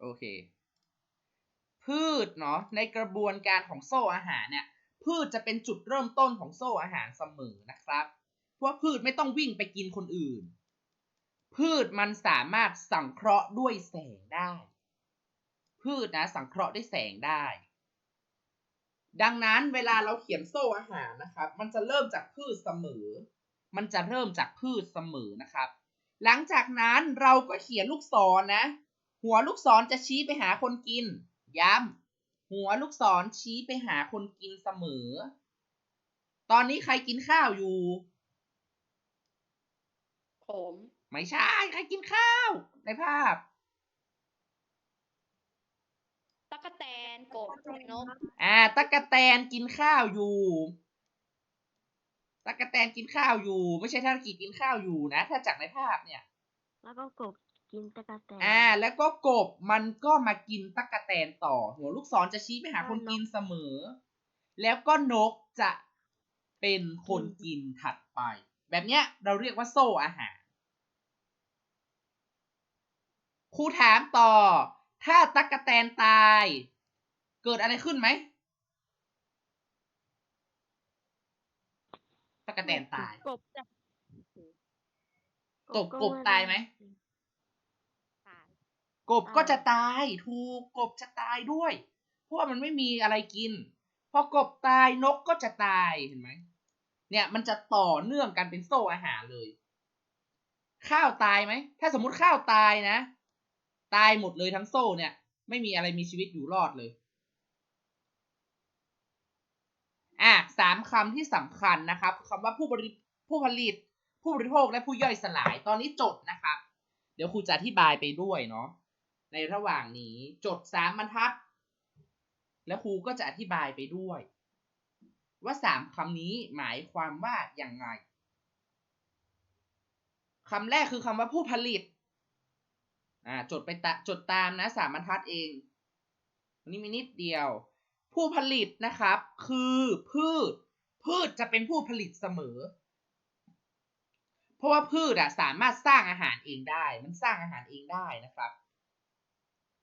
โอเค พืชเนาะในกระบวนการของโซ่อาหารเนี่ย พืชจะเป็นจุดเริ่มต้นของโซ่อาหารเสมอนะครับ เพราะพืชไม่ต้องวิ่งไปกินคนอื่น พืชมันสามารถสังเคราะห์ด้วยแสงได้ พืชนะสังเคราะห์ด้วยแสงได้ ดังนั้นเวลาเราเขียนโซ่อาหารนะครับ มันจะเริ่มจากพืชเสมอ มันจะเริ่มจากพืชเสมอนะครับ หลังจากนั้นเราก็เขียนลูกศรนะ หัวลูกศรจะชี้ไปหาคนกิน ย้ำหัวลูกศรชี้ไปหาคนกินเสมอ ตอนนี้ใครกินข้าวอยู่ ผม ไม่ใช่ ใครกินข้าว ในภาพตั๊กแตนกบนกอ่าตะกะแตนกินข้าวอยู่ตะกะแตนกินข้าวอยู่ ไม่ใช่ท่านกีกินข้าวอยู่นะ ถ้าจากในภาพเนี่ย แล้วก็กบ กินตะกะแตนอ่าแล้วก็กบมันก็มากินตะกะแตนต่อ หัวลูกศรจะชี้ไปหาคนกินเสมอ แล้วก็นกจะเป็นคนกินถัดไป แบบเนี้ยเราเรียกว่าโซ่อาหารครูถามต่อ ถ้าตะกะแตนตาย เกิดอะไรขึ้นไหมตะกะแตนตายกบจะกบกบตายไหมตาย กบก็จะตายถูกกบจะตายด้วย เพราะว่ามันไม่มีอะไรกิน พอกบตายนกก็จะตายเห็นไหมเนี่ยมันจะต่อเนื่องกันเป็นโซ่อาหารเลย ข้าวตายไหม ถ้าสมมุติข้าวตายนะ ตายหมดเลยทั้งโซ่เนี่ย ไม่มีอะไรมีชีวิตอยู่รอดเลย อะสามคำที่สำคัญนะครับคำว่าผู้บริผู้ผลิต ผู้บริโภคและผู้ย่อยสลายตอนนี้จดนะครับ เดี๋ยวครูจะอธิบายไปด้วยเนาะ ในระหว่างนี้จดสามบรรทัด แล้วครูก็จะอธิบายไปด้วย ว่าสามคำนี้หมายความว่าอย่างไงคำแรกคือคำว่าผู้ผลิตอ่าจดไปตะจดตามนะสามบรรทัดเองอันนี้มีนิดเดียว ผู้ผลิตนะครับ คือพืช พืชจะเป็นผู้ผลิตเสมอ เพราะว่าพืชอะสามารถสร้างอาหารเองได้ มันสร้างอาหารเองได้นะครับ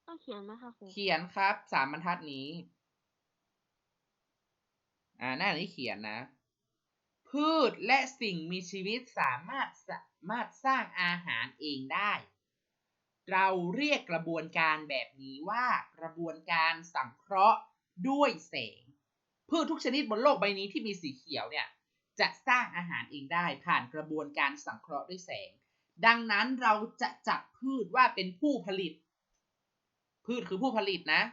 ต้องเขียนไหมคะครูเขียนครับสามบรรทัดนี้ อ่าหน้านี้เขียนนะ พืชและสิ่งมีชีวิตสามารถสามารถสร้างอาหารเองได้ เราเรียกกระบวนการแบบนี้ว่ากระบวนการสังเคราะห์ด้วยแสง พืชทุกชนิดบนโลกใบนี้ที่มีสีเขียวเนี่ยจะสร้างอาหารเองได้ผ่านกระบวนการสังเคราะห์ด้วยแสง ดังนั้นเราจะจับพืชว่าเป็นผู้ผลิต พืชคือผู้ผลิตนะ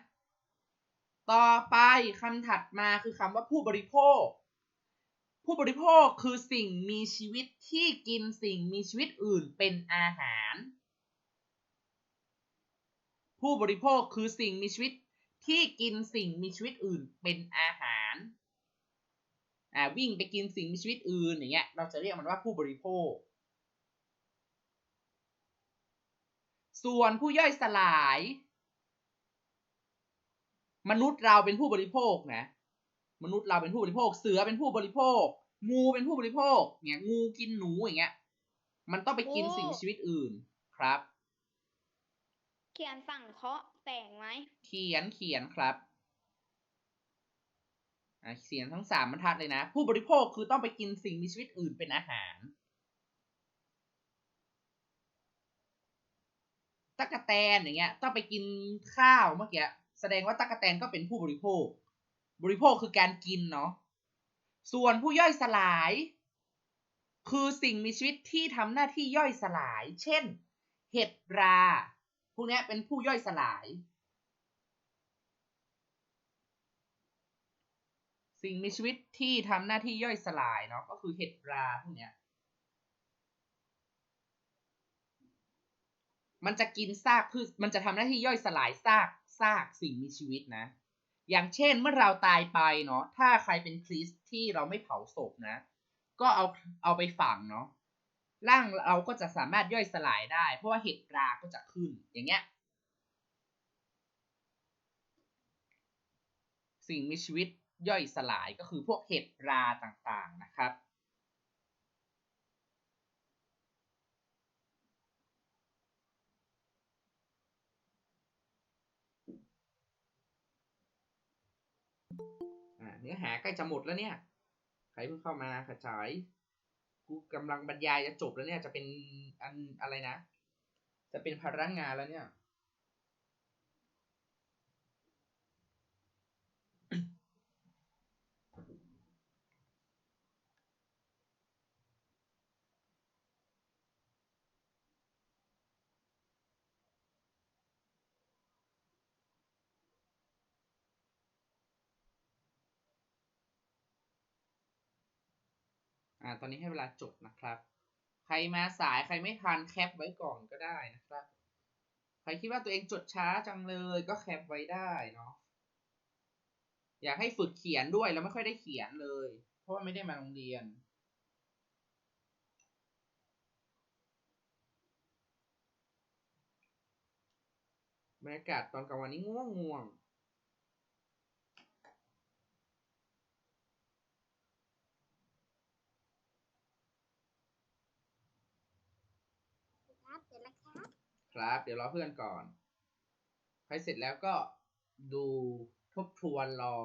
ต่อไปคำถัดมาคือคำว่าผู้บริโภค ผู้บริโภคคือสิ่งมีชีวิตที่กินสิ่งมีชีวิตอื่นเป็นอาหาร ผู้บริโภคคือสิ่งมีชีวิตที่กินสิ่งมีชีวิตอื่นเป็นอาหาร อ่าวิ่งไปกินสิ่งมีชีวิตอื่นอย่างเงี้ย เราจะเรียกมันว่าผู้บริโภค ส่วนผู้ย่อยสลาย มนุษย์เราเป็นผู้บริโภคนะ มนุษย์เราเป็นผู้บริโภค เสือเป็นผู้บริโภค งูเป็นผู้บริโภค เนี่ยงูกินหนูอย่างเงี้ย มันต้องไปกินสิ่งมีชีวิตอื่นครับ เขียนสั่งเคาะแต่งไหม เขียนเขียนครับอะเขียนทั้งสามบรรทัดเลยนะ ผู้บริโภคคือต้องไปกินสิ่งมีชีวิตอื่นเป็นอาหารตั๊กแตนอย่างเงี้ย ต้องไปกินข้าวเมื่อกี้ แสดงว่าตั๊กแตนก็เป็นผู้บริโภค บริโภคคือการกินเนาะส่วนผู้ย่อยสลาย คือสิ่งมีชีวิตที่ทำหน้าที่ย่อยสลาย เช่น เห็ดรา พวกนี้เป็นผู้ย่อยสลาย สิ่งมีชีวิตที่ทำหน้าที่ย่อยสลายเนาะก็คือเห็ดราพวกนี้มันจะกินซากพืชมันจะทำหน้าที่ย่อยสลายซาก ซากสิ่งมีชีวิตนะ อย่างเช่นเมื่อเราตายไปเนาะถ้าใครเป็นคริสที่เราไม่เผาศพนะ ก็เอาเอาไปฝังเนาะร่างเราก็จะสามารถย่อยสลายได้ เพราะว่าเห็ดราก็จะขึ้นอย่างเงี้ย สิ่งมีชีวิตย่อยสลายก็คือพวกเห็ดราต่างๆนะครับ เนื้อหาใกล้จะหมดแล้วเนี่ย ใครเพิ่งเข้ามาขจายกูกำลังบรรยายจะจบแล้วเนี่ย จะเป็นอันอะไรนะ จะเป็นพลังงานแล้วเนี่ยาตอนนี้ให้เวลาจดนะครับ ใครมาสายใครไม่ทันแคปไว้ก่อนก็ได้นะครับ ใครคิดว่าตัวเองจดช้าจังเลยก็แคปไว้ได้เนาะอยากให้ฝึกเขียนด้วยแล้วไม่ค่อยได้เขียนเลย เพราะว่าไม่ได้มาโรงเรียนบรรยากาศตอนกลางวันนี้ง่วงง่วง เสร็จแล้วครับ ครับ เดี๋ยวรอเพื่อนก่อนใครเสร็จแล้วก็ดูทบทวนรอ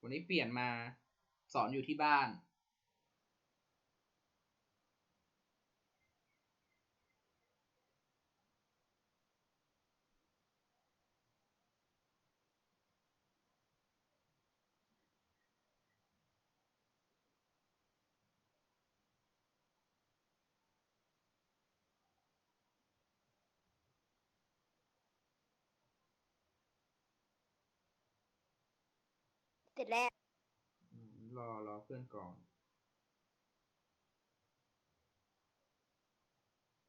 วันนี้เปลี่ยนมาสอนอยู่ที่บ้าน ร็จแล้ว อืมรอรอเพื่อนก่อน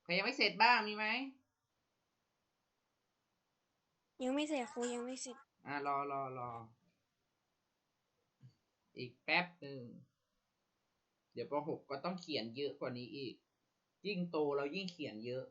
ใครยังไม่เสร็จบ้างมีไหมยังไม่เสร็จครูยังไม่เสร็จอะรอรอรอ อีกแป๊บหนึ่ง เดี๋ยวปหกก็ต้องเขียนเยอะกว่านี้อีก ยิ่งโตเรายิ่งเขียนเยอะ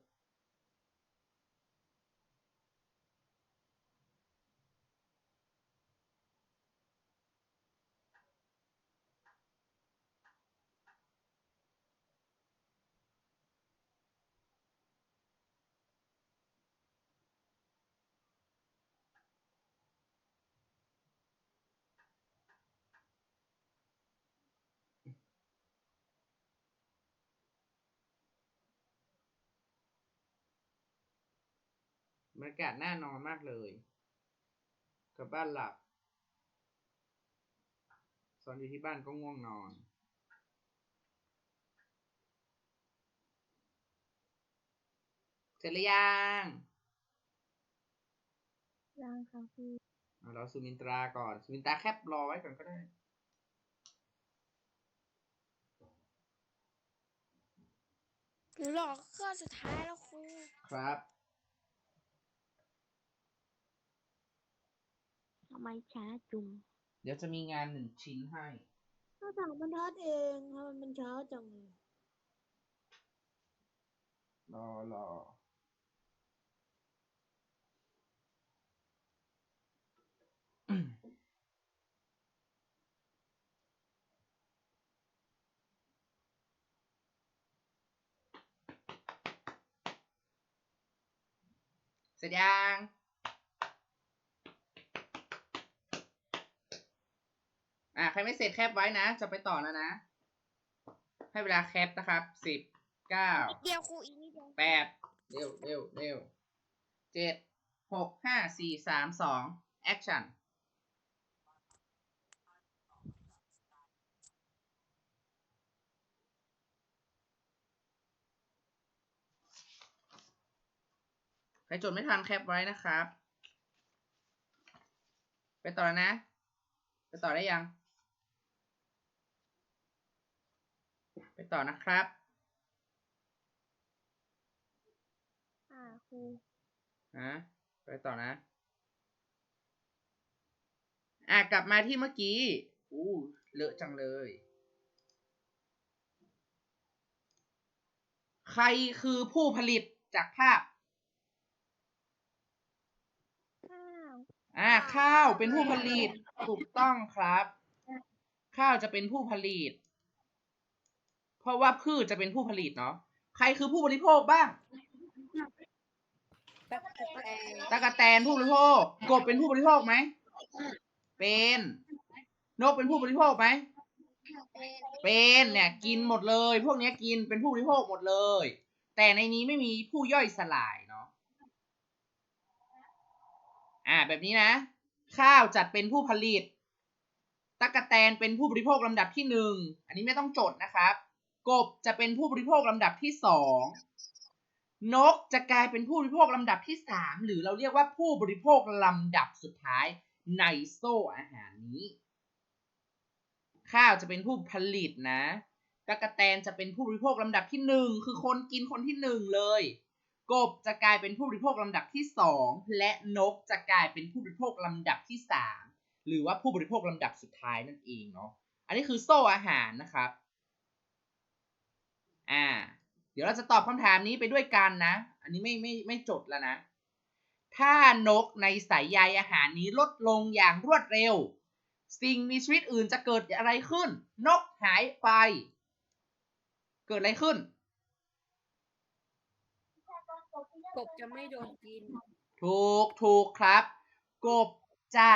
บรรยากาศน่านอนมากเลยกลับบ้านหลับสอนอยู่ที่บ้านก็ง่วงนอน เสร็จหรือยังยังค่ะครูอะเราซูมินตราก่อนซูมินตราแคปรอไว้ก่อนก็ได้หรือหลอกข้อสุดท้ายแล้วครูครับ ทำ ไมช้าจุงเดี๋ยวจะมีงานหนึ่งชิ้นให้ก็สั่งบรรทัดเองทำไมมันช้าจังเลยรอรอเสร็จยัง อะใครไม่เสร็จแคปไว้นะ จะไปต่อแล้วนะ ให้เวลาแคปนะครับสิบเก้านิดเดียวครูอีกนิดเดียวแปดเร็วเร็วเร็วเจ็ดหกห้าสี่สามสองแอคชั่นใครจดไม่ทันแคปไว้นะครับ ไปต่อแล้วนะ ไปต่อได้ยัง ไป ต่อนะครับอ่าครูฮะไปต่อนะ อะกลับมาที่เมื่อกี้อู้เลอะจังเลย ใครคือผู้ผลิตจากภาพข้าวอ่าข้าวเป็นผู้ผลิตถูกต้องครับ ข้าวจะเป็นผู้ผลิต เพราะว่าพืชจะเป็นผู้ผลิตเนาะใครคือผู้บริโภคบ้างตักแตนตะกะแตนผู้บริโภค กบเป็นผู้บริโภคไหม เป็น นกเป็นผู้บริโภคไหม เป็นเนี่ย กินหมดเลย พวกนี้กินเป็นผู้บริโภคหมดเลย แต่ในนี้ไม่มีผู้ย่อยสลายเนาะอ่า แบบนี้นะ ข้าวจัดเป็นผู้ผลิตตะกะแตนเป็นผู้บริโภคลำดับที่หนึ่ง อันนี้ไม่ต้องจดนะครับ กบจะเป็นผู้บริโภคลำดับที่สองนกจะกลายเป็นผู้บริโภคลำดับที่สามหรือเราเรียกว่าผู้บริโภคลำดับสุดท้ายในโซ่อาหารนี้ ข้าวจะเป็นผู้ผลิตนะตะกะแตนจะเป็นผู้บริโภคลำดับที่หนึ่งคือคนกินคนที่หนึ่งเลย กบจะกลายเป็นผู้บริโภคลำดับที่สองและนกจะกลายเป็นผู้บริโภคลำดับที่สามหรือว่าผู้บริโภคลำดับสุดท้ายนั่นเองเนาะอันนี้คือโซ่อาหารนะครับ อ่า เดี๋ยวเราจะตอบคำถามนี้ไปด้วยกันนะ อันนี้ไม่ไม่ไม่จดแล้วนะ ถ้านกในสายใยอาหารนี้ลดลงอย่างรวดเร็ว สิ่งมีชีวิตอื่นจะเกิดอะไรขึ้น นกหายไป เกิดอะไรขึ้น กบจะไม่โดนกิน ถูกถูกครับ กบจะ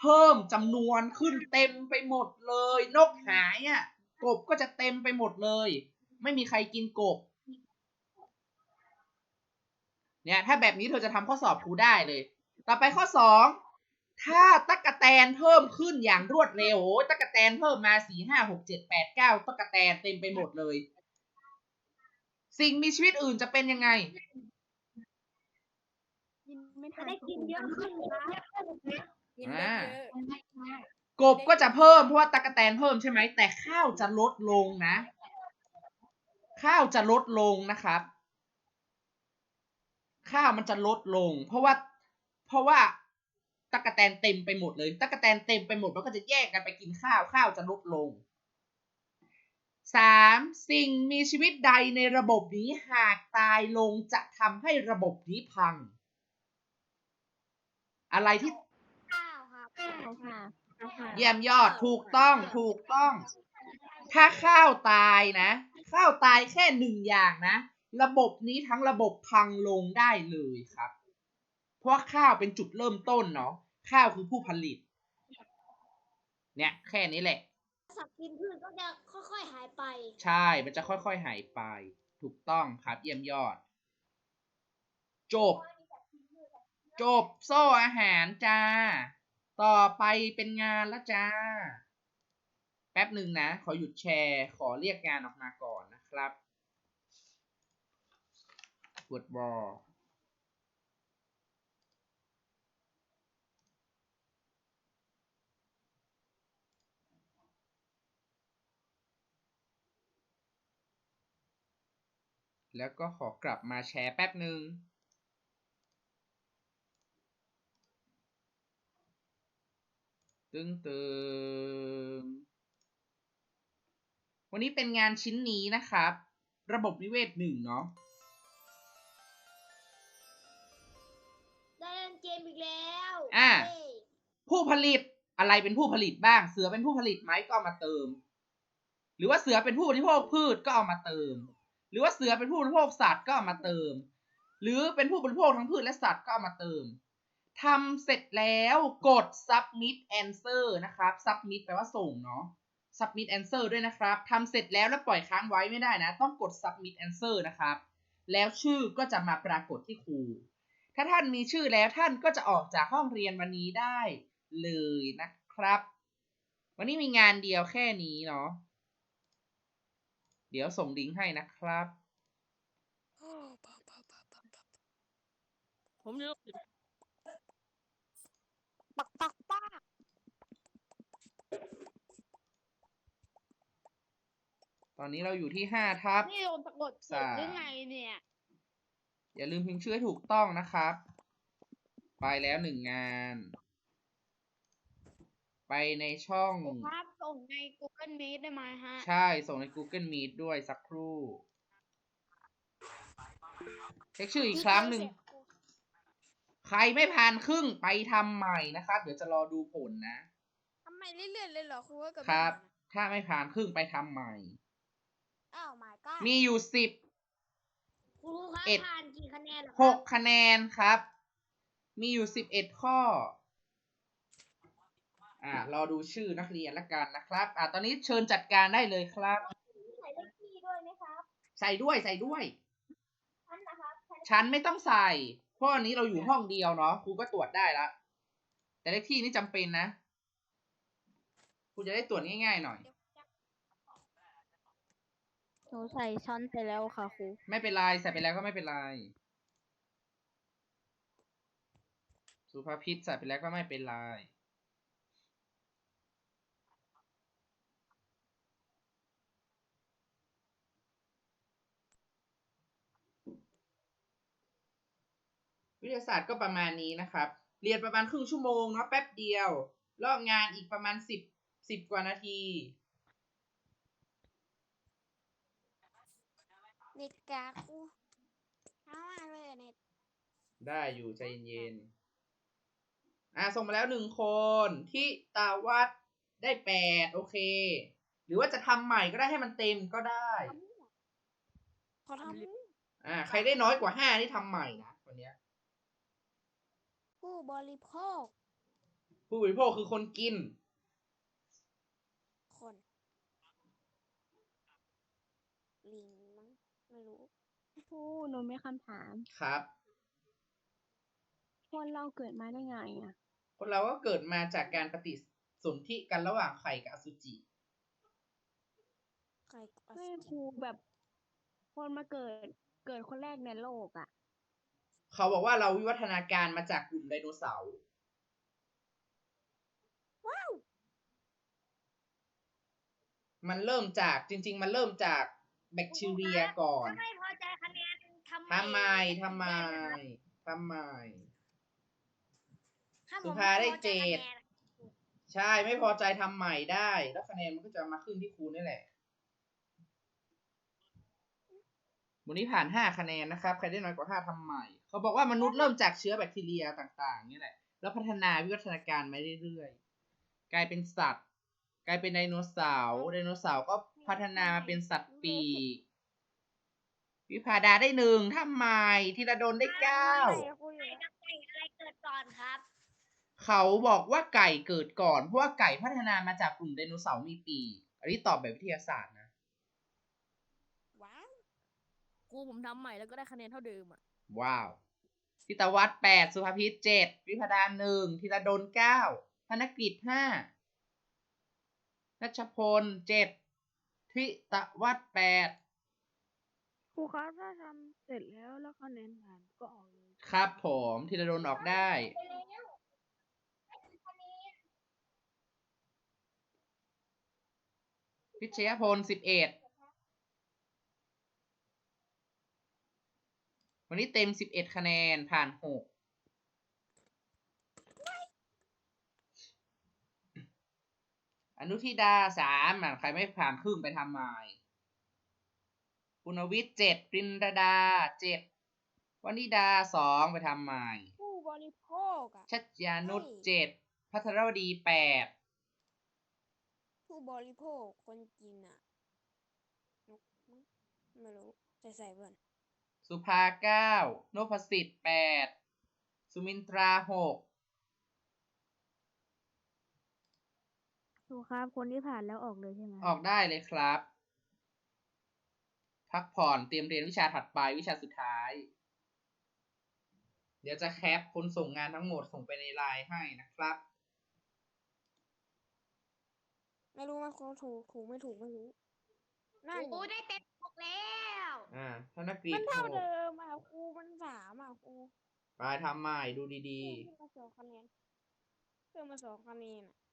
เพิ่มจำนวนขึ้นเต็มไปหมดเลย นกหายอะ กบก็จะเต็มไปหมดเลย ไม่มีใครกินกบ เนี่ย ถ้าแบบนี้เธอจะทำข้อสอบครูได้เลย ต่อไปข้อสองถ้าตักกะแตนเพิ่มขึ้นอย่างรวดเร็วโอ้ยตักกะแตนเพิ่มมาสี่ห้าหกเจ็ดแปดเก้าตักกะแตนเต็มไปหมดเลย สิ่งมีชีวิตอื่นจะเป็นยังไงกินไม่จะทันได้กินเยอะขึ้นครับกินได้เยอะกบก็จะเพิ่มเพราะว่าตะกะแตนเพิ่มใช่ไหมแต่ข้าวจะลดลงนะ ข้าวจะลดลงนะครับ ข้าวมันจะลดลง เพราะว่าเพราะว่าตะกะแตนเต็มไปหมดเลยตะกะแตนเต็มไปหมดมันก็จะแยกกันไปกินข้าวข้าวจะลดลงสามสิ่งมีชีวิตใดในระบบนี้หากตายลงจะทำให้ระบบนี้พัง อะไรที่ข้าวครับเอาค่ะเอาค่ะเยี่ยมยอดถูกต้องถูกต้อง ถ้าข้าวตายนะ ข้าวตายแค่หนึ่งอย่างนะ ระบบนี้ทั้งระบบพังลงได้เลยครับ เพราะว่าข้าวเป็นจุดเริ่มต้นเนาะข้าวคือผู้ผลิต เนี่ย แค่นี้แหละ สัตว์กินพืชก็จะค่อยๆหายไป ใช่ มันจะค่อยๆหายไป ถูกต้องครับเยี่ยมยอด จบ จบโซ่อาหารจ้า ต่อไปเป็นงานแล้วจ้าแป๊บหนึ่งนะ ขอหยุดแชร์ ขอเรียกงานออกมาก่อนนะครับกดบอแล้วก็ขอกลับมาแชร์แป๊บหนึ่งตึงตึง วันนี้เป็นงานชิ้นนี้นะครับ ระบบนิเวศหนึ่งเนาะได้เล่นเกมอีกแล้วอะเย้ผู้ผลิตอะไรเป็นผู้ผลิตบ้าง เสือเป็นผู้ผลิตไหมก็เอามาเติม หรือว่าเสือเป็นผู้บริโภคพืชก็เอามาเติม หรือว่าเสือเป็นผู้บริโภคสัตว์ก็เอามาเติม หรือเป็นผู้บริโภคทั้งพืชและสัตว์ก็เอามาเติมทำเสร็จแล้วกด submit answer นะครับ submit แปลว่าส่งเนาะ submit answer ด้วยนะครับทำเสร็จแล้วแล้วปล่อยค้างไว้ไม่ได้นะ ต้องกด submit answer นะครับ แล้วชื่อก็จะมาปรากฏที่ครู ถ้าท่านมีชื่อแล้วท่านก็จะออกจากห้องเรียนวันนี้ได้เลยนะครับ วันนี้มีงานเดียวแค่นี้เนาะ เดี๋ยวส่งลิงก์ให้นะครับ ผมเลือกปักปักปัก ตอนนี้เราอยู่ที่ห้าทับ นี่โดนสะกดจิตหรือไงเนี่ย อย่าลืมพิมพ์ชื่อให้ถูกต้องนะครับ ไปแล้วหนึ่งงาน ไปในช่องภาพส่งใน Google Meet ได้ไหมฮะ ใช่ ส่งใน Google Meet ด้วยสักครู่ เช็คชื่ออีกครั้งหนึ่ง ใครไม่ผ่านครึ่งไปทำใหม่นะครับ เดี๋ยวจะรอดูผลนะทำไมเรื่อยๆเลยเหรอครูว่ากับครับ ถ้าไม่ผ่านครึ่งไปทำใหม่เอ้าวหมายก็มีอยู่สิบ ครูครับเอ็ด ผ่านกี่คะแนนเหรอคหรับกคะแนนครับ มีอยู่สิบเอ็ดข้อ อ่ารอดูชื่อนักเรียนละกันนะครับ อ่าตอนนี้เชิญจัดการได้เลยครับ ใส่เลขที่ด้วยไหมครับใส่ด้วยใส่ด้วยท่านนะครับชั้นไม่ต้องใส่ เพราะอันนี้เราอยู่ห้องเดียวเนาะครูก็ตรวจได้ละ แต่เลขที่นี่จำเป็นนะครูจะได้ตรวจง่ายๆหน่อย หนูใส่ช้อนไปแล้วค่ะครูไม่เป็นไรใส่ไปแล้วก็ไม่เป็นไรสุภาพิษใส่ไปแล้วก็ไม่เป็นไรวิทยาศาสตร์ก็ประมาณนี้นะครับ เรียนประมาณครึ่งชั่วโมงเนาะแป๊บเดียวลอกงานอีกประมาณสิบสิบกว่านาที เน็ตกาครูเอามาเลยอะเน็ตได้อยู่ใจเย็นๆอะส่งมาแล้วหนึ่งคนที่ตาวัดได้แปดโอเค หรือว่าจะทำใหม่ก็ได้ให้มันเต็มก็ได้ ขอทอ่าใครได้น้อยกว่าห้านี่ทำใหม่นะวันเนี้ยำผู้บริโภคผู้บริโภคคือคนกินคน ลิงมั้งไม่รู้ ครูหนูมีคำถาม ครับ คนเราเกิดมาได้ไงอะ คนเราก็เกิดมาจากการปฏิสนธิกันระหว่างไข่กับอสุจิ ใครกับอไม่สุคจิรูแบบ คนมาเกิดเกิดคนแรกในโลกอะ เขาบอกว่าเราวิวัฒนาการมาจากกลุ่มไดโนเสาร์ว้าว มันเริ่มจากจริง ๆ มันเริ่มจาก แบคทีเรียก่อน ถ้าไม่พอใจคะแนนทำทำไม ทำไม ทำไม ถ้ผมสุภาได้ม่พอใจเจ็ดคะแนนใช่ ไม่พอใจทำใหม่ได้ แล้วคะแนนมันก็จะมาขึ้นที่ครูนี่แหละ วันนี้ผ่านห้าคะแนนนะครับ ใครได้น้อยกว่าห้าทำใหม่ เขาบอกว่ามนุษย์เริ่มจากเชื้อแบคทีเรียต่างๆนี่แหละ แล้วพัฒนาวิวัฒนาการมาเรื่อยๆ กลายเป็นสัตว์ กลายเป็นไดโนเสาร์ ไดโนเสาร์ก็ พัฒนามาเป็นสัตว์ปีก วิภาดาได้หนึ่งทำใหม่ธีรดลได้เก้าใครครูอยู่ไก่กับไก่อะไรเกิดก่อนครับเขาบอกว่าไก่เกิดก่อน เพราะว่าไก่พัฒนามาจากกลุ่มไดโนเสาร์มีปีก อันนี้ตอบแบบวิทยาศาสตร์นะ ว้าวครูผมทำใหม่แล้วก็ได้คะแนนเท่าเดิมอะว้าวทิตวัฒน์แปดสุภาพิษเจ็ดวิพดาหนึ่งธีรดลเก้าธนกฤษห้านัชพลเจ็ด ทิตวัฒน์แปดครูครับถ้าทำเสร็จแล้วแล้วคะแนนผ่านก็ออกเลยครับผมธีรดลออกได้ พิชยพลสิบเอ็ดวันนี้เต็มสิบเอ็ดคะแนนผ่านหก อนุทิดาสามอะใครไม่ผ่านครึ่งไปทำใหม่คุณวิทย์เจ็ดปรินดาดาเจ็ดวนิดาสองไปทำใหม่ผู้บริโภคอะชัชยานุชเฮ้ยเจ็ดพัทรวดีแปดผู้บริโภคคนกินอะนกมั้งไม่รู้ใส่ใส่เพื่อนสุภาเก้านพสิทธิ์แปดสุมินตราหก ครูครับ คนที่ผ่านแล้วออกเลยใช่ไหมออกได้เลยครับ พักผ่อนเตรียมเรียนวิชาถัดไปวิชาสุดท้าย เดี๋ยวจะแคปคนส่งงานทั้งหมดส่งไปในไลน์ให้นะครับ ไม่รู้ว่าครูถูกถูกไม่ถูกไม่รู้นั่นครูได้เต็มหกแล้ว อ่าธนกฤมัษนเท่าหกเดิมอะครูมันสามอะครูไปทำใหม่ดูดีเพิ่มมาสองคะแนนเพิ่มมาสองคะแนนอะ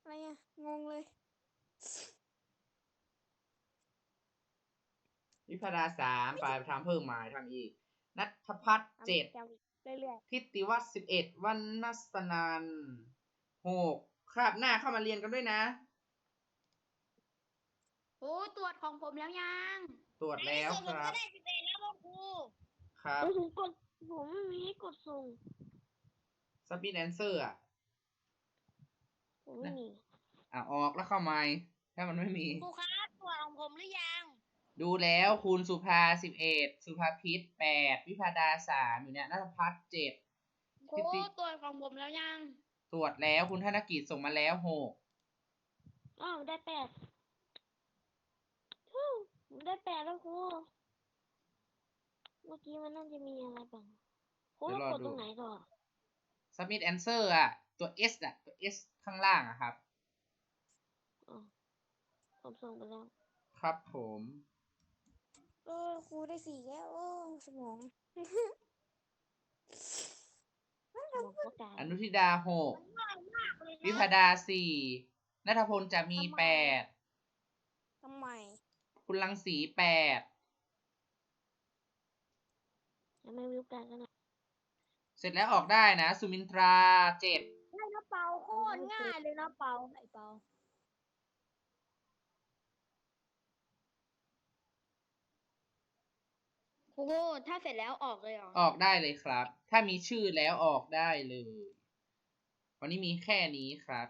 อะไรอะงงเลยๆวิพดาสามไปทำเพิ่มใหม่ทำอีก นัทพัฒน์เจ็ดจำอีกเรื่อยทิติวัฒน์สิบเอ็ดวันนัสนันหกคราบหน้าเข้ามาเรียนกันด้วยนะครูตรวจของผมแล้วยัง ตรวจแล้วครับ ได้สิบเอ็ดแล้วครูครับโอ้ผมกดผมไม่มีให้กดส่งสปีดแอนเซอร์อะ ผมไม่มีอะออกแล้วเข้าใหม่ถ้ามันไม่มี ครูครับตรวจของผมหรือยัง ดูแล้วคูณสุภาสิบเอ็ดสุภาพิษแปดวิพาดาสามอยู่เนี่ยนัทพัฒน์เจ็ด ครูตรวจของผมแล้วยังตรวจแล้วคุณธนกิจส่งมาแล้วหกอ้าวได้แปดฮู้ผมได้แปดแล้วครู เมื่อกี้มันน่าจะมีอะไรบ้างครูกดตรงไหนต่อ submit answer อะ ตัว S อะตัว S ข้างล่างอะครับอ๋อผมส่งไปแล้ว ครับผมเออครูได้สี่แล้วโอ้สมองผมก็กาอนุทิดาหกวิพาดาสี่นัทพลจะมีแปดทำไม คุณลังสีแปดยังไม่วิวการกันนะเสร็จแล้วออกได้นะ สุมินทราเจ็ดได้นะ เปาโคตรง่ายเลยนะเปาไอเปาครูถ้าเสร็จแล้วออกเลยเหรอออกได้เลยครับ ถ้ามีชื่อแล้วออกได้เลย วันนี้มีแค่นี้ครับ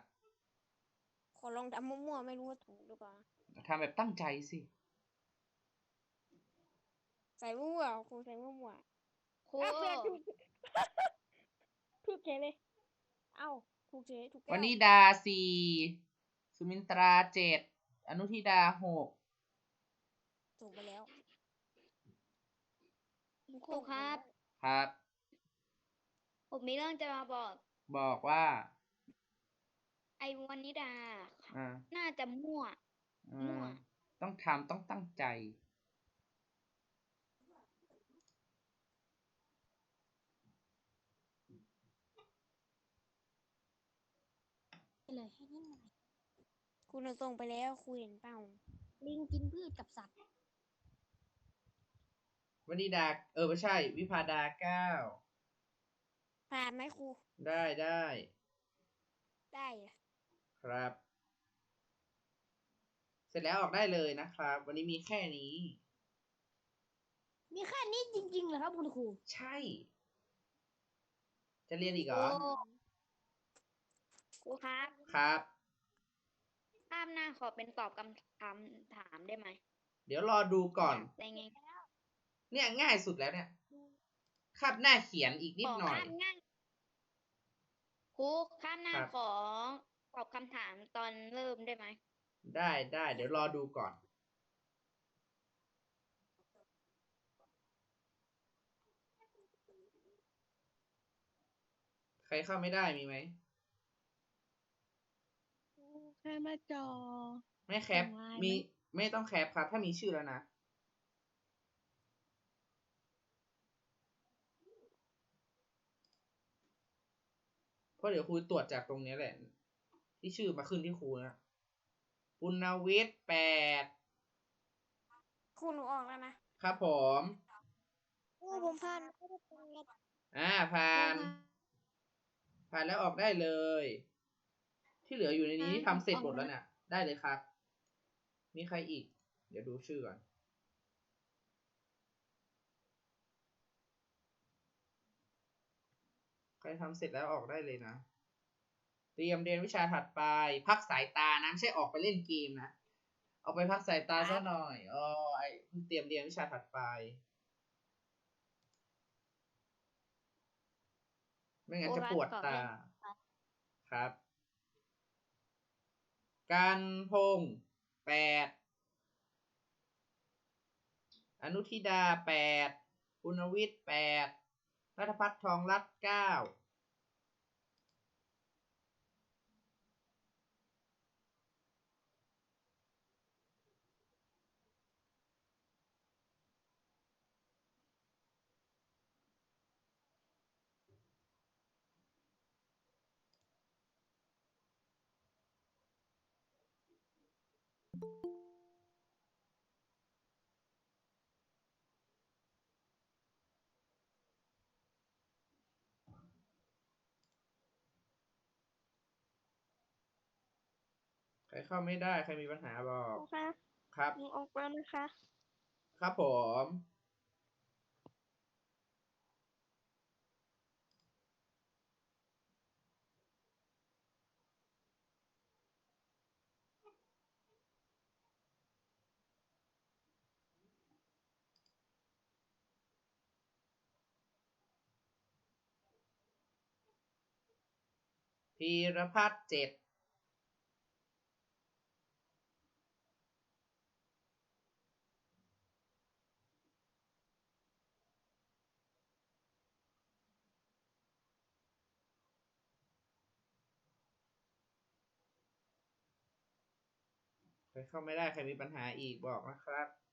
ขอลองทำมั่วๆไม่รู้ว่าถูกหรือเปล่าทำแบบตั้งใจสิ ใส่มั่วๆครูใส่มั่วครูๆอ้าวเพื่อนถูกถูกเฉยเลย เอ้า ถูกเฉยถูกแก้วันนี้ดาสี่สุมินตราเจ็ดอนุทิดาหกถูกไปแล้วครูครับ ครับ ผมมีเรื่องจะมาบอก บอกว่า ไอ้วันนิดา อ่าน่าจะมั่ว อ่มั่วาต้องทำต้องตั้งใจ ลยให้นิดหน่อยคุณเอาส่งไปแล้วครูเห็นเปล่าลิงกินพืชกับสัตว์วันนี้ดาเออไม่ใช่ วิพาดาเก้าผ่านไหมครูได้ได้ได้อะครับ เสร็จแล้วออกได้เลยนะครับ วันนี้มีแค่นี้ มีแค่นี้จริงๆเหรอครับคุณครูใช่ จะเรียนอีกเหรอ ครูครับครับภาพหน้าขอเป็นตอบคำถามถามได้ไหมเดี๋ยวรอดูก่อน ได้ไงเนี่ยง่ายสุดแล้วเนี่ยคาบหน้าเขียนอีกนิดขอหน่อยข้ามง่ายครูข้ามหน้าครับขอตอบคำถามตอนเริ่มได้ไหมได้ได้เดี๋ยวรอดูก่อนใครเข้าไม่ได้มีไหม แค่มาจอ ไม่แคปส่งไลน์มีไหมไม่ต้องแคปครับ ถ้ามีชื่อแล้วนะ เพราะเดี๋ยวครูตรวจจากตรงเนี้ยแหละ ที่ชื่อมาขึ้นที่ครูนะปุณวิทย์แปดครูหนูออกแล้วนะ ครับผมโอ้ผมผ่านไม่ได้เป็นไงอ่าผ่าน ผ่านแล้วออกได้เลย ที่เหลืออยู่ในนี้ที่ทำเสร็จหมดแล้วเนี่ย ได้เลยครับ มีใครอีก เดี๋ยวดูชื่อก่อน ใครทำเสร็จแล้วออกได้เลยนะ เตรียมเรียนวิชาถัดไป พักสายตานะไม่ใช่ออกไปเล่นเกมนะ เอาไปพักสายตาซะหน่อยอ๋อไอเพิ่งเตรียมเรียนวิชาถัดไปไม่งั้นจะปวดตา ครับ การพงแปดอนุทิดาแปดปุณวิทย์แปดรัฐพัฒน์ทองรัตน์เก้า ใครเข้าไม่ได้ ใครมีปัญหาบอกค่ะครับ หนูออกแล้วนะคะ ครับผม พีรพัฒน์เจ็ดใครเข้าไม่ได้ ใครมีปัญหาอีกบอกนะครับ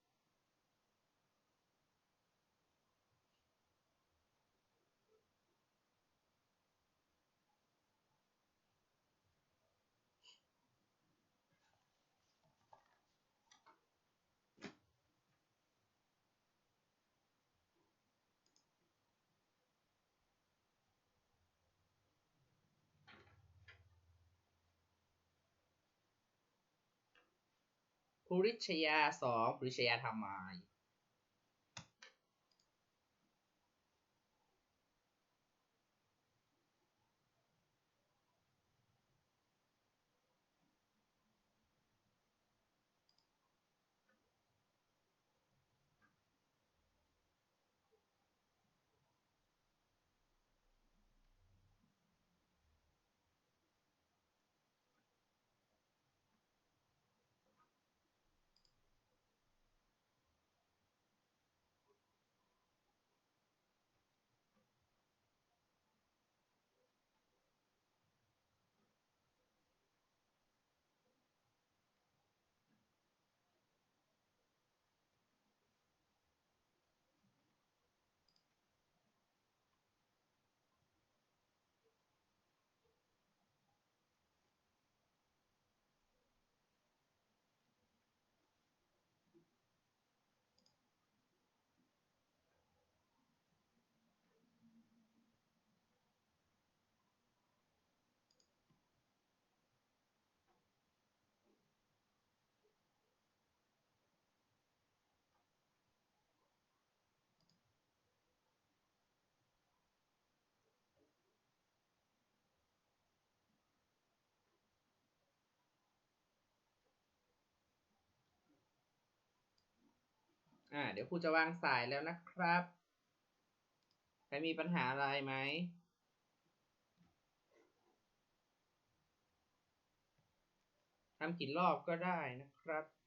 ภูริชยาสองภูริชยาทำไม อ่า เดี๋ยวครูจะวางสายแล้วนะครับ ใครมีปัญหาอะไรไหมทำกี่รอบก็ได้นะครับ